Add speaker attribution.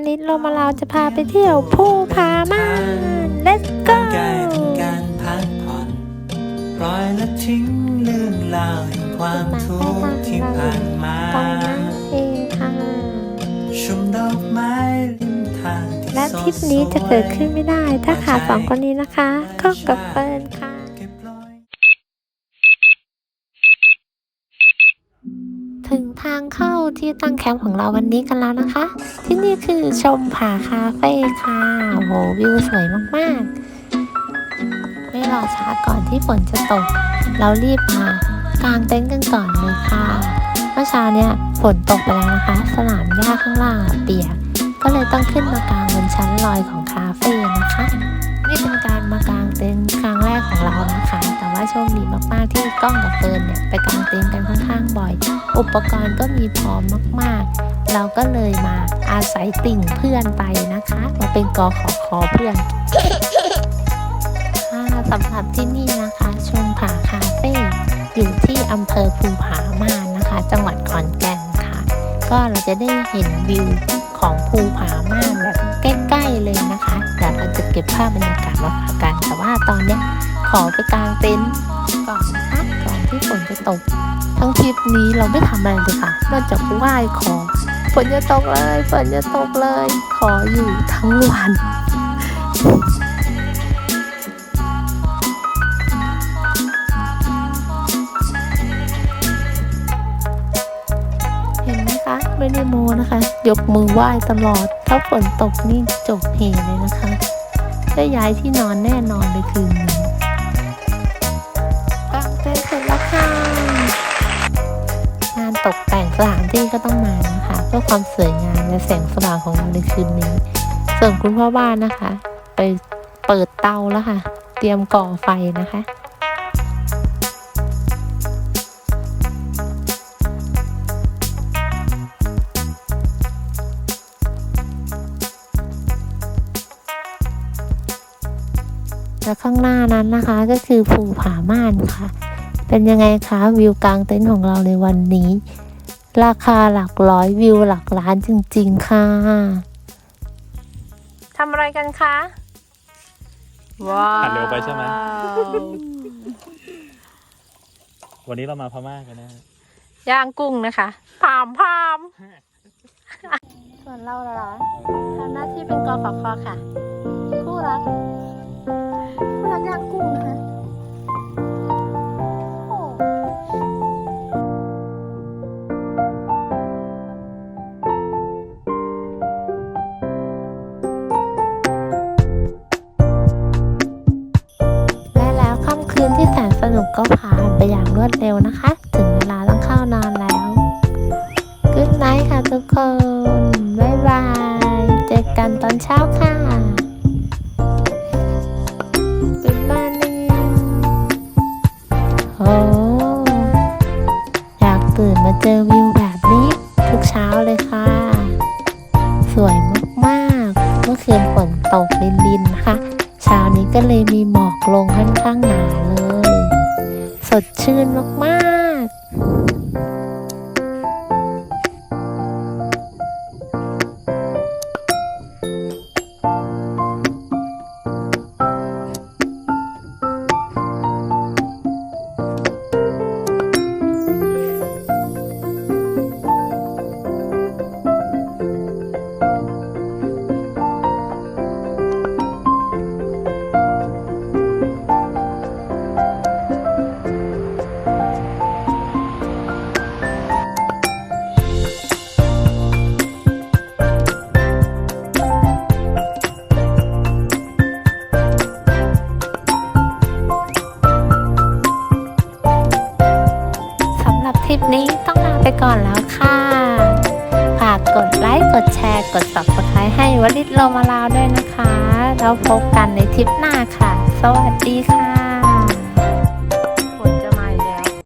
Speaker 1: วันนี้เรามาเราจะพาไปเที่ยวภูผาม่าน let's go
Speaker 2: กายเป็นการพักผ่อนปล่อยและทิ้งเรื่องราวแห่งความทุกข์ที่ผ่านมา
Speaker 1: ตรงนั้นเองค่ะ
Speaker 2: ชมดอกไม้ริมทางที่
Speaker 1: และทริปนี้จะเกิดขึ้นไม่ได้ ถ้าขาดสองคนนี้นะคะก็กับเฟิร์นค่ะ
Speaker 2: เก็บรอย
Speaker 1: ถึงทางเข้าที่ตั้งแคมป์ของเราวันนี้กันแล้วนะคะ ที่นี่คือชมผาคาเฟ่ค่ะโหวิวสวยมากๆ ไม่รอช้าก่อนที่ฝนจะตก เรารีบมากางเต็นท์กันก่อนเลยค่ะเมื่อเช้าเนี่ยฝนตกไปแล้วนะคะ สนามหญ้าข้างล่างเปียกก็เลยต้องขึ้นมากางบนชั้นลอยของคาเฟ่นะคะ นี่เป็นการมากางเต็นท์ครั้งแรกของเรานะคะ โชคดีมากๆ ที่กล้องกับเฟิร์นเนี่ยไปกางเต็นท์กันค่อนข้างบ่อย อุปกรณ์ก็มีพร้อมมากๆ เราก็เลยมาอาศัยติ่งเพื่อนไปนะคะมาเป็นกอขอคอเพื่อนสำหรับที่นี่นะคะ ชมผาคาเฟ่อยู่ที่อำเภอภูผาม่านนะคะ จังหวัดขอนแก่นค่ะ ก็เราจะได้เห็นวิวของภูผาม่านแบบใกล้ๆเลยนะคะเดี๋ยวเราจะเก็บภาพบรรยากาศมาฝากกันแต่ว่าตอนเนี้ย ขอไปกางเต็นท์ก่อนนะก่อนที่ฝนจะตก ทั้งทริปนี้เราไม่ทำอะไรเลยค่ะนอกจากไหว้ขอฝนจะตกเลยฝนจะตกเลย ขออยู่ทั้งวันเห็นไหมคะไม่ได้โมนะคะ ยกมือไหว้ตลอด ถ้าฝนตกนี่จบเหเลยนะคะ ได้ย้ายที่นอนแน่นอนเลยคืนนี้ กางเต็นเสร็จแล้วค่ะ งานตกแต่งสถานที่ก็ต้องมานะคะเพื่อความสวยงามและแสงสว่างของเราในคืนนี้ ส่วนคุณพ่อบ้านนะคะ ไปเปิดเตาแล้วค่ะ เตรียมก่อไฟนะคะและข้างหน้านั้นนะคะก็คือภูผาม่านค่ะ เป็นยังไงคะวิวกลางเต็นท์ของเราในวันนี้ ราคาหลักร้อยวิวหลักล้านจริง ๆ ค่ะทำอะไรกันคะ ว้าว
Speaker 3: อัดเร็วไปใช่ไหม วันนี้เรามาพม่ากันนะฮะ
Speaker 1: ย่างกุ้งนะคะพามพามส่วนเราเหรอทำหน้าที่เป็นกอขอคอค่ะ คู่รัก คืนที่แสนสนุกก็ผ่านไปอย่างรวดเร็วนะคะ ถึงเวลาต้องเข้านอนแล้วกุ๊ดไนท์ค่ะทุกคน บ๊ายบาย เจอกันตอนเช้าค่ะกุ๊ดมอร์นิ่งโอ้อยากตื่นมาเจอวิวแบบนี้ ทุกเช้าเลยค่ะ สวยมากๆ เมื่อคืนฝนตกลินๆนะคะเช้านี้ก็เลยมีหมอกลงค่อนข้างหนาเล สดชื่นมาก ลิปนี้ต้องลาไปก่อนแล้วค่ะ ฝากกดไลค์ กดแชร์ กด subscribe ให้วลิตโลมาลาวด้วยนะคะ แล้วพบกันในทริปหน้าค่ะ สวัสดีค่ะ